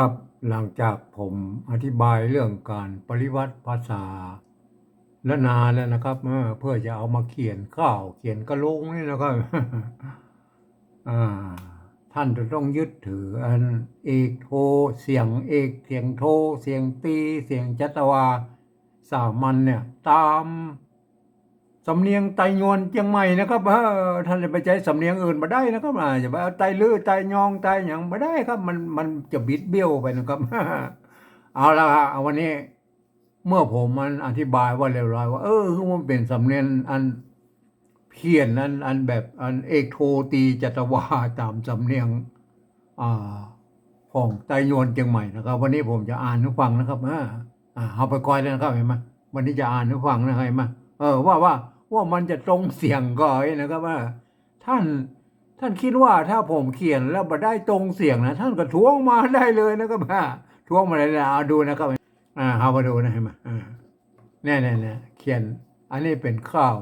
ครับหลังจากผมอธิบายเรื่องการปริวัติภาษาและนานแล้วนะครับเพื่อจะเอามาเขียนข้าวเขียนกระลงนี่นะครับท่านจะต้องยึดถืออันเอกโทเสียงเอกเสียงโทเสียงตีเสียงจัตวาสามัญเนี่ยตาม สำเนียงไตยวนเชียงใหม่นะครับท่านจะไปใช้สำเนียงอื่นมาได้นะครับอาจะไปเอาไตลือไตยองไตหยังมาได้ครับ มันมันจะบิดเบี้ยวไปนะครับ เอาละครับเอาวันนี้ เมื่อผมมันอธิบายว่าเรียบร้อยว่า เออคือมันเป็นสำเนียงอันเพี้ยนอันอันแบบอันเอกโทตีจัตวาตามสำเนียงอ่าของไตยวนเชียงใหม่นะครับ วันนี้ผมจะอ่านให้ฟังนะครับอ่าเอาไปก่อยเลยนะครับเห็นไหมวันนี้จะอ่านให้ฟังนะครับเห็นไหมเออว่าว่า ว่ามันจะตรงเสียงก่อยนะครับว่า ท่านท่านคิดว่าถ้าผมเขียนแล้วมาได้ตรงเสียงนะท่านก็ทวงมาได้เลยนะครับอ่าทวงมาเลยนะเอาดูนะครับอ่าเอามาดูนะเห็นไหมอ่าแน่แน่แน่เขียน อันนี้เป็นข้าว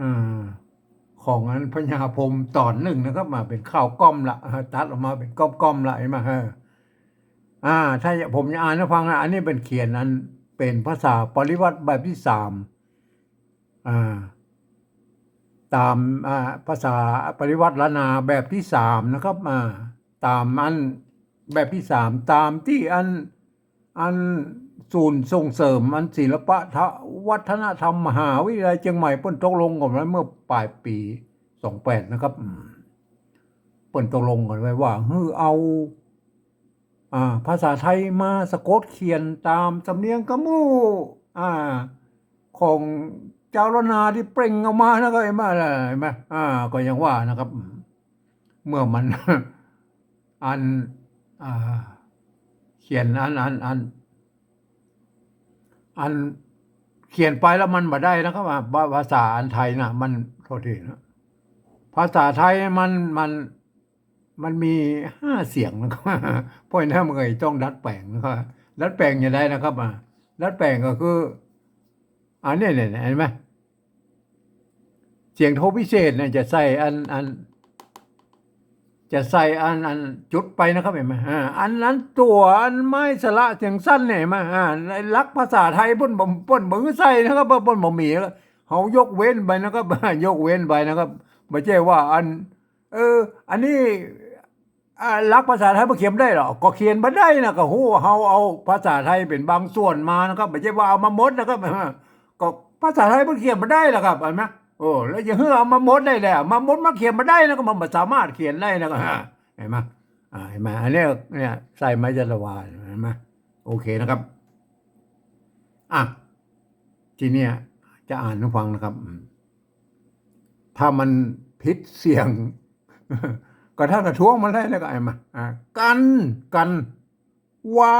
อ่าของอันพญาพรมตอนหนึ่งนะครับ มาเป็นข้าวก้อมละตัดออกมาเป็นก้อมก้อมละเห็นไหมฮะอ่า ถ้าผมจะอ่านให้ฟังนะอันนี้เป็นเขียนอันเป็นภาษาปริวัติแบบที่สาม ตามภาษาปริวัติลนาแบบที่สามนะครับตามอันแบบที่สามตามที่อันอันศูนย์ส่งเสริมอันศิลปะวัฒนธรรมมหาวิทยาลัยเชียงใหม่เปิ้นตกลงกันไว้เมื่อปลายปีสองแปดนะครับเปิ้นตกลงกันไว้ว่าเฮ้อเอาอภาษาไทยมาสะกดเขียนตามสำเนียงกะมู่ของ เจ้าละนาที่เปล่งออกมานะครับเห็นไหมล่ะเห็นไหมอ่า ก็ยังว่านะครับ เมื่อมันอันอ่าเขียนอันอันอันอันเขียนไปแล้วมันมาได้นะครับว่าภาษาอันไทยนะมันโทษทีนะภาษาไทยมันมันมันมีห้าเสียงนะครับเพราะนั้นมันก็ต้องดัดแปลงนะครับดัดแปลงอย่างไรนะครับอ่าดัดแปลงก็คือ อันนี้เนี่ยเห็นไหมเสียงโทพิเศษเนี่ยจะใส่อันอัน จะใส่อันอันจุดไปนะครับเห็นไหมอ่าอันนั้นตัวอันไม้สละเสียงสั้นเนี่ยเห็นไหมอ่าในลักภาษาไทยปิ้นบ่เปิ้นบ่ใส่นะครับปิ้นบ่มีเขายกเว้นไปนะครับยกเว้นไปนะครับไม่ใช่ว่าอัน เออ อันนี้อ่าลักภาษาไทยบ่เขียนได้หรอ ก็เขียนบ่ได้นะก็ฮู้เฮาเอาภาษาไทยเป็นบางส่วนมานะครับไม่ใช่ว่าเอามาหมดนะครับ ก็ภาษาไทยมันเขียนมาได้แหละครับเห็นไหมโอ้แล้วอย่าเฮือเอามาหมดได้แหละมาหมดมาเขียนมาได้นะก็มันบ่สามารถเขียนได้นะก็เห็นไหมเห็นไหมอันนี้เนี่ยใส่ไม้จัตวาเห็นไหมโอเคนะครับอะทีเนี้ยจะอ่านให้ฟังนะครับ ถ้ามันพิษเสี่ยง ก็ถ้ากระท้วงมันได้แล้วก็ไอ้มาอ่ากันกันว่า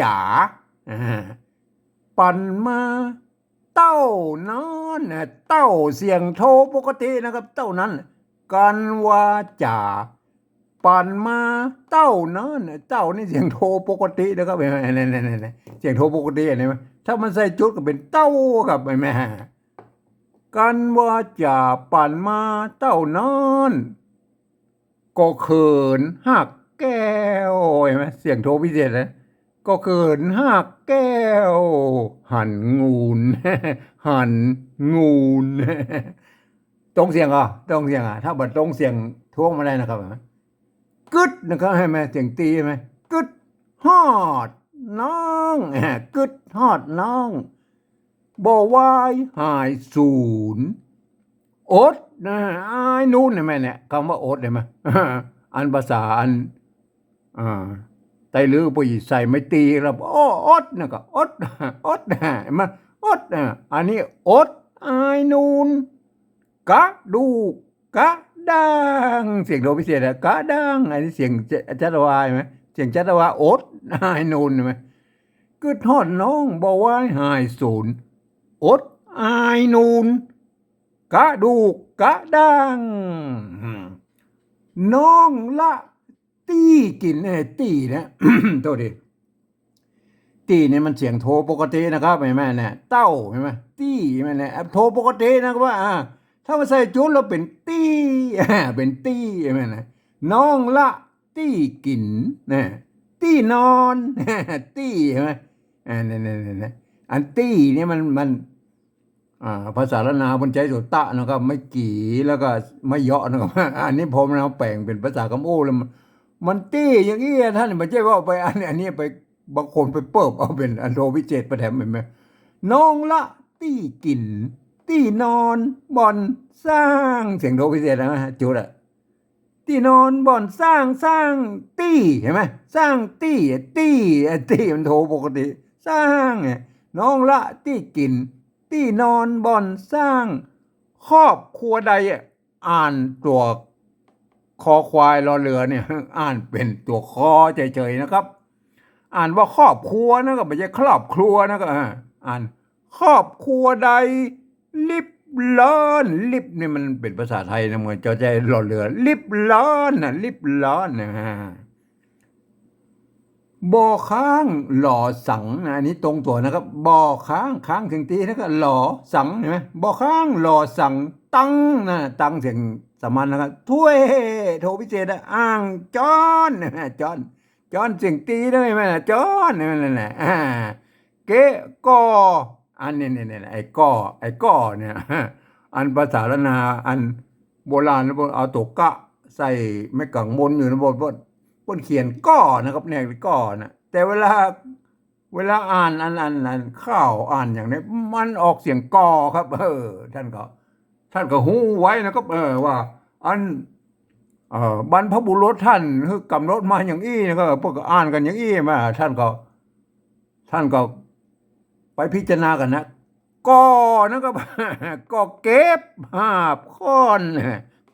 จ๋าอ่าปั่นมา เต้านอนนะเต้าเสียงโทปกตินะครับ เต้านั้น กันวาจาปั่นมาเต้านอนนเต้านี่เสียงโทปกตินะครับเห็นไหมนี่นี่นี่เสียงโทปกติเห็นไหมถ้ามันใส่จุดก็เป็นเต้าครับเห็นไหมกันวาจาปั่นมาเต้านอนก็เขินหักแก้วเห็นไหมเสียงโทพิเศษนะ ก็เกินหักแก้ว หันงูน หันงูน ตรงเสียงอะตรงเสียงอะถ้าบัดตรงเสียงท่วงมาได้นะครับกึดนะครับให้ไหมเสียงตีไหมกึดฮอดน้องกึดฮอดน้องบ่วายหายศูนย์อดนะไอ้ายนู่นเห็นไหมเนี่ยคำว่าอดเห็นไหมอันภาษาอันอ่า ไตลือปุยใส่ไม่ตีแล้วโอ้อดนะก็อดอดนะมาอดนะอันนี้อดไอายนูนกะดูกะดังเสียงโดพิเศษอะกะดังอันนี้เสียงจัตวายไหมเสียงจัตวาอดไอายนูนใช่ไหมกึดทอดน้องบอกว่าหายศูนย์อดไอายนูนกะดูกะดังน้องละ ตีกินเอ้ยตีนะโทษทีตีเนี่ยมันเสียงโทรปกตินะครับเห็นไหมเนี่ยเต้าเห็นไหมตีเห็นไหมเนี่ยโทรปกตินะครับว่าถ้ามาใส่จุดเราเป็นตีเป็นตีเห็นไหมนะน้องละตีกินนะตีตี้นอนตี้ใช่ไหมอ่าเนี่ยเนี่ยเนี่ยอันตี้เนี่ยมันมันภาษาละนาบนใจสุตะนะครับ ไม่กี่แล้วก็ไม่เยาะนะครับ อันนี้ผมเราแปลงเป็นภาษาคำโอ้แล้วมัน มันตี้อย่างนี้ท่านไม่ใช่ว่าไปอันนี้อันนี้ไปบางคนไปเปิบเอาเป็นอันโทวิเจตประแถมเห็นไหมน้องละตี้กิน ตี้นอนบ่อนสร้างเสียงโทวิเศษนะจุดอะตี้นอนบ่อนสร้างสร้างตี้เห็นไหมสร้างตี้ตี้ตี้มันโทปกติ สร้างเนี่ยน้องละตี้กิน ตี้นอนบ่อนสร้าง ครอบครัวใดอะอ่านตัว คอควายรอเรือเนี่ยอ่านเป็นตัวคอเฉยๆนะครับ อ่านว่าครอบครัวนะก็ไม่ใช่ครอบครัวนะก็อ่าอ่านครอบครัวใดลิบล้อนลิบนี่มันเป็นภาษาไทยนะมือนจอใจรอเรือ ลิบล้อนนะลิบล้อนนะฮะบ่อค้างหล่อสังนะอันนี้ตรงตัวนะครับบ่อค้างค้างถึงตีแล้วก็หล่อสังเห็นไหมบ่อค้างหล่อสังตั้งนะตั้งเสียง สามันนะครับถ้วยโทพิเศษอ่างจอนจอนจอนเสียงตีได้ไหมนะจอนนั่นแหละอ่าเกะกออันนี้เนี่ยเนี่ยไอ้กอไอ้กอเนี่ยอันภาษาละนาอันโบราณนะบนเอาตัวกะใส่ไม่กังมนอยู่นะบนบนบนเขียนก้อนะครับเนี่ยก้อนะแต่เวลาเวลาอ่านอันอันอันข้าวอ่านอย่างนี้มันออกเสียงกอครับ เออท่านก็ ท่านก็หูไว้นะครับเออว่า อันอบรรพบุรุษท่านคือกำหนดมาอย่างอี้นะครับพวกก็อ่านกันอย่างอี้มาท่านก็ ท่านก็ไปพิจารณากันนะก็นะครับก็เก็บหาบค้อน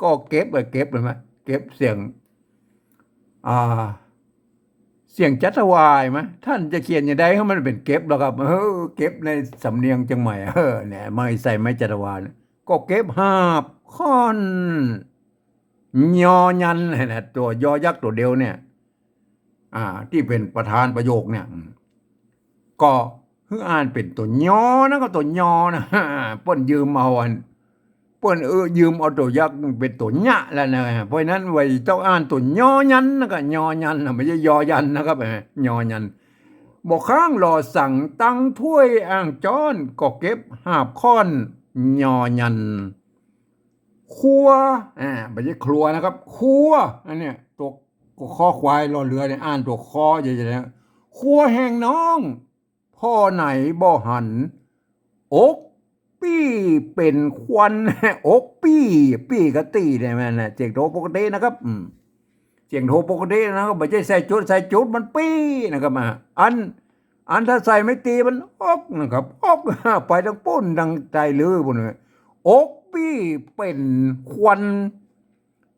ก็เก็บไปเก็บเลยไหมเก็บเสียง อ่า เสียงจัตวายไหมท่านจะเขียนอย่างใดให้มันเป็นเก็บแล้วครับเออเก็บในสำเนียงจังใหม่เออเนี่ยไม่ใส่ไม่จัตวานะ ก็เก็บหาบค้อนยอยันนะตัวยอยักษ์ตัวเดียวเนี่ย อ่า ที่เป็นประธานประโยคเนี่ย ก็คืออ่านเป็นตัวยอนะก็ตัวยอนะเปิ้นยืมเอาอันเปิ้นเออยืมเอาตัวยักษ์เป็นตัวยะแล้วนะเพราะนั้นไว้ต้องอ่านตัวยอยันนะก็ยอยันนะไม่ใช่ยอยันนะครับยอยันบอกข้างรอสั่งตั้งถ้วยอ่างจ้อนก็เก็บหาบค้อน ยอยันครัวอ่าไม่ใช่ครัวนะครับครัวอันเนี้ยตัวข้อควายรอเรือเนี่ยอ่านตัวคอใหญ่ๆนะครัวแห่งน้อง พ่อไหนบ่หัน อกปี้เป็นควันอกปี้ปี้กะตีเนี่ยแม่นะเสียงโทปกตินะครับอืมเสียงโทปกตินะครับไม่ใช่ใส่จุดใส่จุดมันปี้นะครับอัน อันถ้าใส่ไม่ตีมันอกนะครับอกไปทั้งปุ้นดังใจลือปุ่นเลยอกปี้เป็นควัน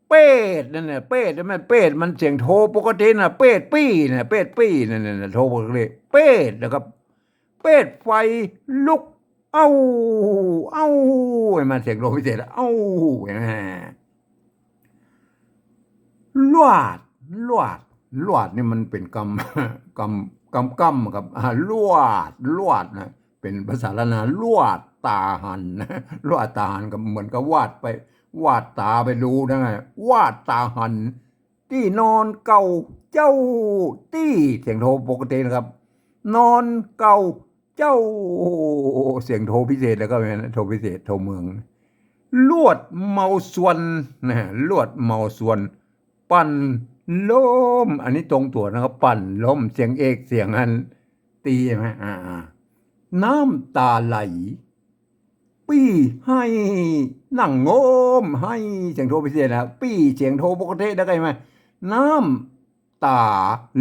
เป็ดนั่นน่ะเป็ดมันเป็ดมันเสียงโทปกติน่ะเป็ดปี้น่ะเป็ดปี้นั่นน่ะโทปกติเป็ดนะครับ เป็ดไฟลุก เอ้าเอ้าไอ้มาเสียงโลพิเศษเอ้าแหมลวดลวดลวดนี่มันเป็นกำกำ กำกำครับลวดลวดนะเป็นภาษาละนาลวดตาหันนะลวดตาหันก็เหมือนกับวาดไป วาดตาไปดูนะวาดตาหัน ที่นอนเก่าเจ้าตี้เสียงโทปกตินะครับ นอนเก่าเจ้าเสียงโทพิเศษแล้วก็เป็นโทพิเศษโทเมือง ลวดเมาส่วนนะลวดเมาส่วน ปั่น ลมอันนี้ตรงตัวนะครับ ปั่นลมเสียงเอกเสียงอัน ตีใช่ไหมอ่าน้ำตาไหล ปี้ให้นั่งโงมให้เสียงโทพิเศษนะปี้เสียงโทปกติได้ไหมน้ำตา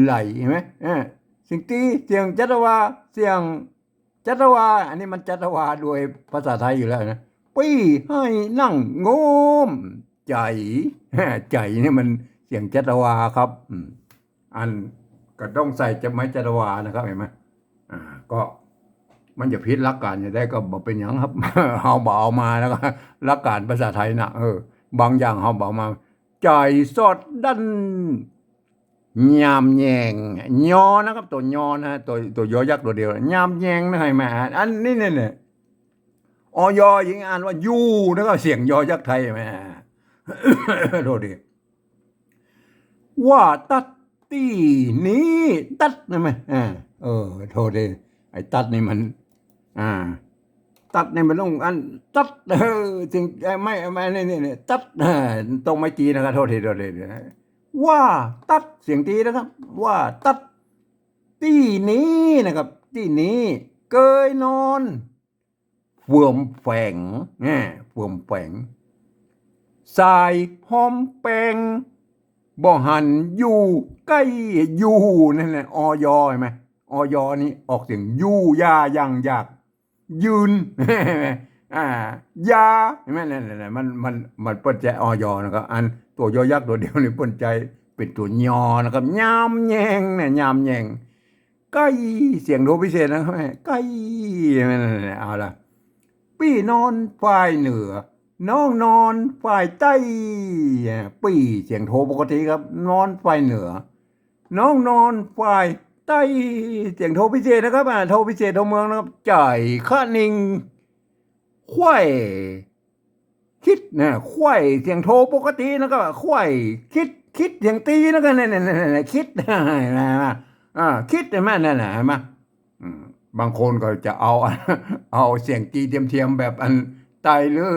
ไหลเห็นไหมเออเสียงตีเสียงจัตวาเสียงจัตวาอันนี้มันจัตวาโดยภาษาไทยอยู่แล้วนะปี้ให้นั่งโงม ใจใจนี่มัน สียงจัตวาครับอืมอันก็ต้องใส่จะไม้จัตวานะครับเห็นไหมอ่า ก็มันจะพิษลักการจะได้ก็บอกเป็นอย่างครับเฮาบเอามาแล้วก็ลักการภาษาไทยนะเออ บางอย่างเฮาบเอามาใจสดดันยามแยงยอนะครับ ตัวยอนะตัวตัวยอยักษ์ตัวเดียวยามแยงนะให้มาอ่านอันนี้เนี่ยเนี่ยออยยิงอ่านว่ายูนะครับเสียงยอยักษ์ไทยแม่โทษดี ว่าตัดตีนี้ตัดนะไหมอ่าเออโทษเลยไอ้ตัดนี่มัน อ่า ตัดนี่มันต้องอันตัดเออจริงไม่ไม่นี่นี่นี่ตัดตรงไม่ตีนะครับโทษทีโทษทีว่าตัดเสียงตีนะครับ ว่าตัดตีนี้นะครับ ตีนี้เกยนอนเฟื่อมแฝงแง่เฟื่อมแฝงสายหอมแปง บ่หันอยู่ใกล้อยู่นั่นแหละออยเห็นไหมออยนี่ออกเสียงยู่ยายังอยากยืนอ่ายาเห็นไหมนั่นนั่นมันมันมันเปิดใจออยนะครับ อันตัวยอยักษ์ตัวเดียวนี่เปิดใจเป็นตัวยอนะครับยามแยงเนี่ยยามแยงใกล้เสียงโทพิเศษนะครับใกล้นั่นๆๆเอาละปี้นอนฝ่ายเหนือ น้องนอนฝ่ายใต้ปีเสียงโทปกติครับ นอนฝ่ายเหนือ น้องนอนฝ่ายใต้เสียงโทพิเศษนะครับอ่าโทพิเศษโทเมืองนะครับจ่ายข้านิงควายคิดนะควายเสียงโทปกตินะครับควายคิดคิดเสียงตีนะครับเนี่ยๆๆๆคิดนะอ่าคิดเห็นไหมนั่นแหละเห็นไหมอืมบางคนก็จะเอาเอาเสียงตีเทียมๆแบบอันไตหรือ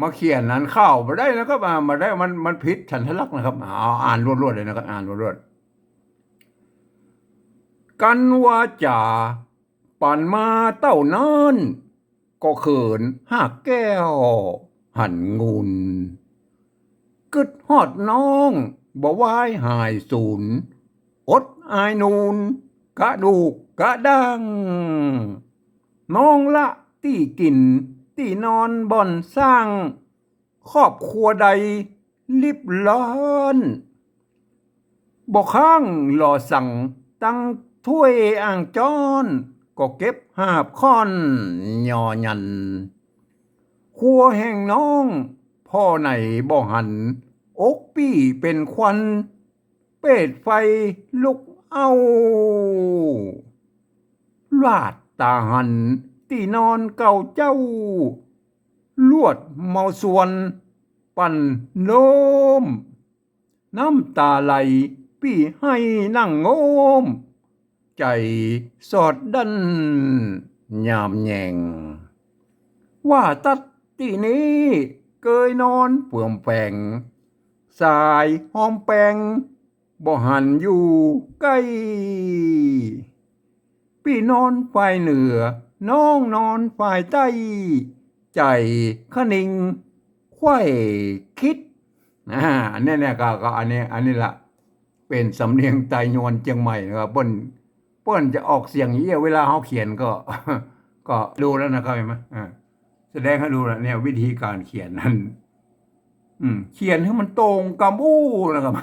มาเขียนนั้นเข้ามาได้นะครับอ่ามาได้มันมันผิดฉันทลักษณ์นะครับเอาอ่านรวดๆเลยนะครับ อ่านรวดๆกันว่าจ่าปั่นมาเต้านานก็เขินหักแก้ว หันงุนกึดฮอดน้องบ่วายหายสูนอดอายนูนกระดูกกระดังน้องละตีกิน ตีนอนบ่อนสร้าง ครอบครัวใดลิบล้อนบอกข้างหล่อสั่งตั้งถ้วยอ่างจอนก็เก็บหาบค่อนยอยัน ครัวแห่งน้อง พ่อไหนบ่หัน อกปี้เป็นควัน เป็ดไฟลุกเอาลาดตาหัน ที่นอนเก่าเจ้า ลวดเมาส่วน ปั่นโนมน้ำตาไหลพี่ให้นั่งโงม ใจสอดดัน ยามแยง ว่าตัดที่นี้เกยนอนเปื่อมแปงสายหอมแปงบ่หันอยู่ใกล้ พี่นอนฝ่ายเหนือ น้องนอนฝ่ายใต้ ใจขนิงไขว้คิดอันนี้เนี่ยก็ก็อันนี้อันนี้ละเป็นสำเนียงไตยวนเจียงใหม่นะครับเปิ้นเปิ้นจะออกเสียงเยี่ยเวลาเขาเขียนก็ ก็ดูแล้วนะครับเห็นไหมแสดงให้ดูแล้วเนี่ยวิธีการเขียนนั้นอืมเขียนให้มันตรงกับอู้นะครับ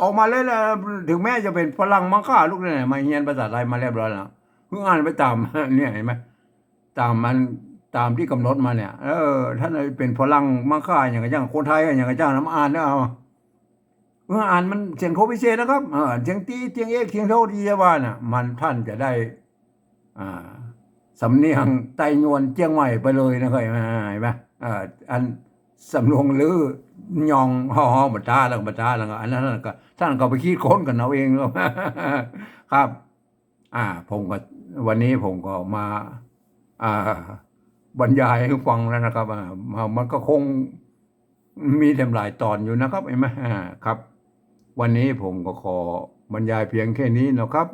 ออกมาเลยนะถึงแม้จะเป็นฝรั่งมังค่าลูกเนี่ยมาเรียนภาษาไทยมาเรียบร้อยแล้ว พิ่งอ่านไปตามเนี่ยเห็นไหมตามมันตามที่กำหนดมาเนี่ย เออท่านเป็นฝรั่งมังค่าอย่างกับอย่างคนไทยอย่างกับเจ้าน้ำอ่านเนี่ยเอาเมื่ออ่านมันเสียงโคพิเศษนะครับเออเสียงตีเสียงเอกเสียงโทที่จะว่าน่ะ มันท่านจะได้ อ่าสำเนียงไตนวลเจียงใหม่ไปเลยนะครับเห็นไหมเอออันสำรวงลือยองฮอฮอบัตาแล้วบัตาแล้วอันนั้นก็ท่านก็ไปคิดค้นกันเอาเองแล้วครับ อ่า ผมก็ วันนี้ผมก็มาอ่าบรรยายให้ฟังแล้วนะครับอ่ามันก็คงมีทำหลายตอนอยู่นะครับเห็นไหมอ่าครับ วันนี้ผมก็ขอบรรยายเพียงแค่นี้นะครับ